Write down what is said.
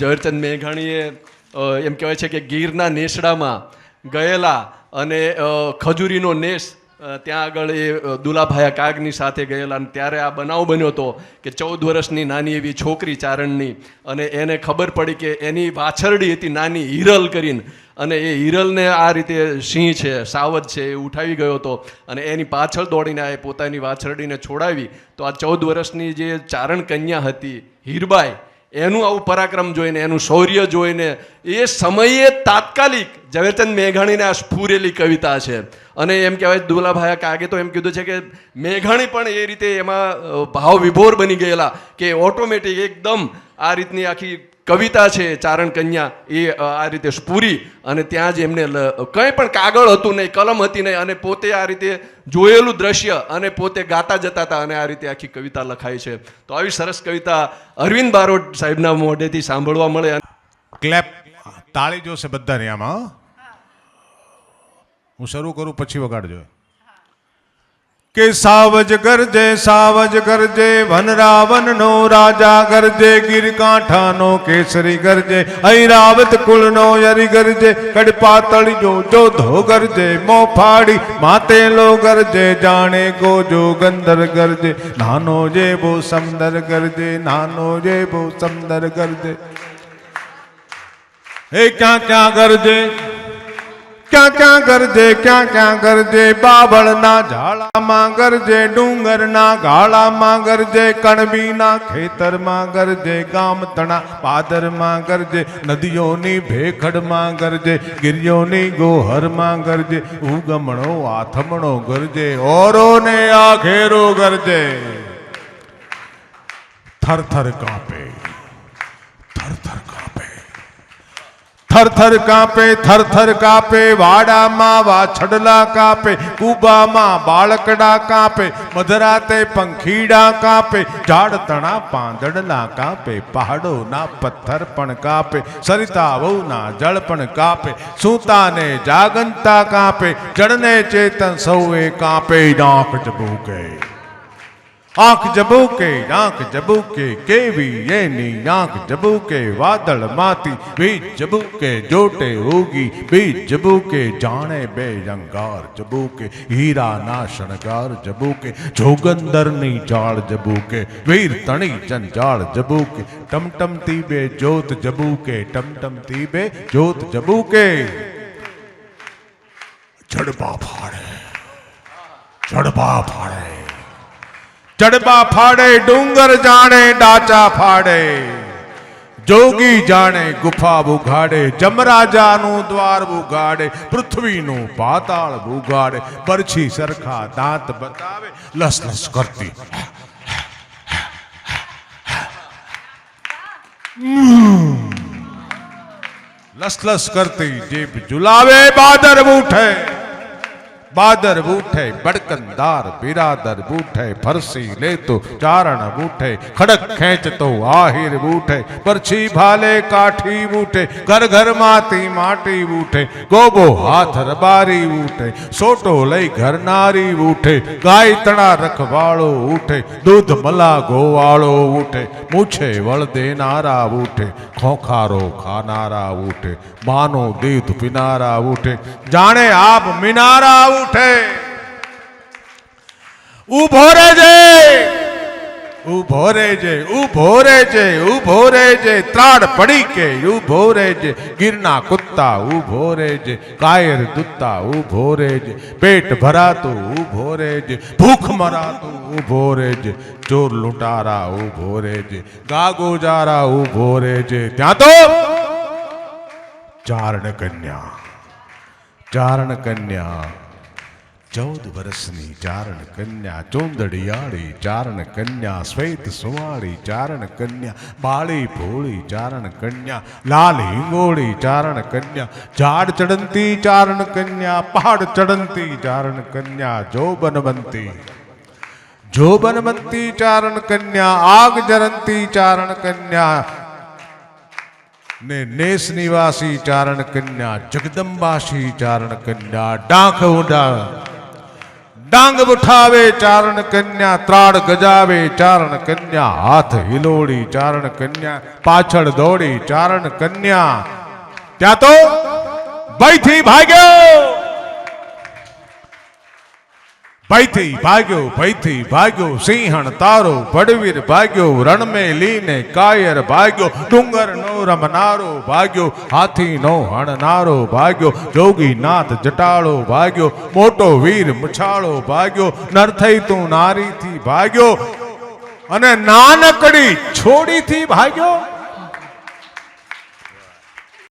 ઝવેરચંદ મેઘાણીએ એમ કહેવાય છે કે ગીરના નેસડામાં ગયેલા અને ખજૂરીનો નેસ ત્યાં આગળ એ દુલાભાયા કાગની સાથે ગયેલા અને ત્યારે આ બનાવ બન્યો હતો કે ચૌદ વર્ષની નાની એવી છોકરી ચારણની અને એને ખબર પડી કે એની વાછરડી હતી નાની હિરલ કરીને અને એ હિરલને આ રીતે સિંહ છે સાવજ છે એ ઉઠાવી ગયો હતો અને એની પાછળ દોડીને એ પોતાની વાછરડીને છોડાવી. તો આ ચૌદ વર્ષની જે ચારણ કન્યા હતી, હીરબાઈ એનું આવું પરાક્રમ જોઈને, એનું શૌર્ય જોઈને, એ સમયે તાત્કાલિક ઝવેરચંદ મેઘાણીને આ સ્ફૂરેલી કવિતા છે. અને એમ કહેવાય, દુલાભાઈ કાગે તો એમ કીધું છે કે મેઘાણી પણ એ રીતે એમાં ભાવ વિભોર બની ગયેલા કે ઓટોમેટિક એકદમ આ રીતની આખી કવિતા છે, ચારણ કન્યા, એ આ રીતે પૂરી અને ત્યાં જ એમને કંઈ પણ કાગળ હતું નહીં, કલમ હતી નહીં અને પોતે આ રીતે જોયેલું દ્રશ્ય અને પોતે ગાતા જતા હતા અને આ રીતે આખી કવિતા લખાઈ છે. તો આવી સરસ કવિતા અરવિંદ બારોટ સાહેબના મોઢેથી સાંભળવા મળે ક્લેપ તાળી જોશે બધાને આમાં. હું શરૂ કરું, પછી વગાડજો. કે સાવજ ગરજે સાવજ ગરજે વન રાવણ નો રાજા ગરજે ગીર કાંઠાનો કેસરી ગરજે ઐરાવત કુળનો યરી ગરજે કડપા જો જોધો ગરજે મો ફાડી માતેલો ગરજે જાણે ગોજો ગંદર ગરજે નાનો જે બહુ સમદર ગરજે નાનો જે બહુ સમદર ગરજે એ ક્યાં ક્યાં ગરજે ક્યાં ક્યાં ગરજે, ક્યાં ક્યાં ગરજે? બાબળના ઝાડામાં ગરજે, ડુંગરના ગાળામાં ગરજે, કણબીના ખેતરમાં ગરજે, ગામતણા પાદરમાં ગરજે, નદીઓની ભેખડમાં ગરજે, ગિરિયોની ગોહરમાં ગરજે, ઉગમણો, આથમણો ગરજે, ઓરોને આ ઘેરો ગરજે. થર કાપે થર થર કાપે થર થર કાપે થર થર કાપે, વાડામાં વાછડલા કાપે, કુબામાં બાળકડા કાપે, મધરાતે પંખીડા કાપે ઝાડ તણા પાંદડલા કાપે, પહાડોના પથ્થર પણ કાપે સરિતા વહુના જળ પણ કાપે, સૂતાને જાગંતા કાપે, જળને ચેતન સૌએ કાપે નાખ જબૂકે આંખ જબુકે આંખ જબુકે, કેવી એની આંખ જબૂકે વાદળમાંથી બી જબુકે, જોટે ઉગી બી જબુકે, જાણે બે અંગાર જબૂકે હીરાના શણગાર જબૂકે, જોગંદરની જાળ જબુકે, વીર તણી જંજાળ જબૂકે ટમટમતી બે જોત જબૂકે ટમટમતી બે જોત જબુકે. જડબા ફાડે જડબા ફાડે. જડબા ફાડે, ડુંગર જાણે, ડાચા ફાડે. જોગી જાણે, ગુફા બુગાડે જમરાજાનું દ્વાર બુગાડે પૃથ્વીનું પાતાળ બુગાડે પરછી સરખા દાંત બતાવે, લસ લસ કરતી. લસ લસ કરતી જીભ ઝુલાવે બાદર बादर बूठे बड़कंदार बिरादर बूठे, फरसी ले तो चारण बूठे, खड़क खेच तो आहिर बूठे, परछी भाले काठी बूठे, घर घर माती माटी बूठे गोबो हाथ रबारी बूठे, सोटो ले घर नारी बूठे गाय तना रखवाड़ो उठे दूध मला गोवाड़ो उठे मुछे वल देनारा बूठे, खोखारो खानारा उठे मानो दीद पिनारा उठे जाने आप मिनारा बूठे ઉઠે ઊભો રેજે ઊભો રેજે ઊભો રેજે ઊભો રેજે ત્રાડ પડી કે ઊભો રેજે ગીરના કુત્તા ઊભો રેજે કાયર દુત્તા ઊભો રેજે પેટ ભરાતું ઊભો રેજે ભૂખ મરાતું ઊભો રેજે ચોર લૂંટારા ઊભો રેજે ગાગોજારા ઊભો રેજે ત્યાં તો ચારણ કન્યા ચારણ કન્યા ચૌદ વર્ષની ચારણ કન્યા ચોંદડિયાળી ચારણ કન્યા શ્વેત સુવાળી ચારણ કન્યા બાળી ભોળી ચારણ કન્યા લાલ હિંગોળી ચારણ કન્યા ઝાડ ચડંતી ચારણ કન્યા પહાડ ચડંતી ચારણ કન્યા જોબનવંતી જોબનવંતી ચારણ કન્યા આગ જરંતી ચારણ કન્યા ને નેસ નિવાસી ચારણ કન્યા જગદંબાસી ચારણ કન્યા ડાંખ ઉડા ડાંગ ઉઠાવે ચારણ કન્યા ત્રાડ ગજાવે, ચારણ કન્યા હાથ હિલોડી, ચારણ કન્યા પાછળ દોડી, ચારણ કન્યા. ત્યાં તો ભયથી ભાગ્યો! ભયથી ભાગ્યો ભયથી ભાગ્યો, સિંહણ તારો, ભડવીર ભાગ્યો રણ મેં લીને કાયર ભાગ્યો, ડુંગર નો રમનારો ભાગ્યો, હાથી નો હણનારો ભાગ્યો, જોગીનાથ જટાળો ભાગ્યો, મોટો વીર મુછાળો ભાગ્યો નર થઈ તું નારીથી ભાગ્યો, અને નાનકડી છોડીથી ભાગ્યો.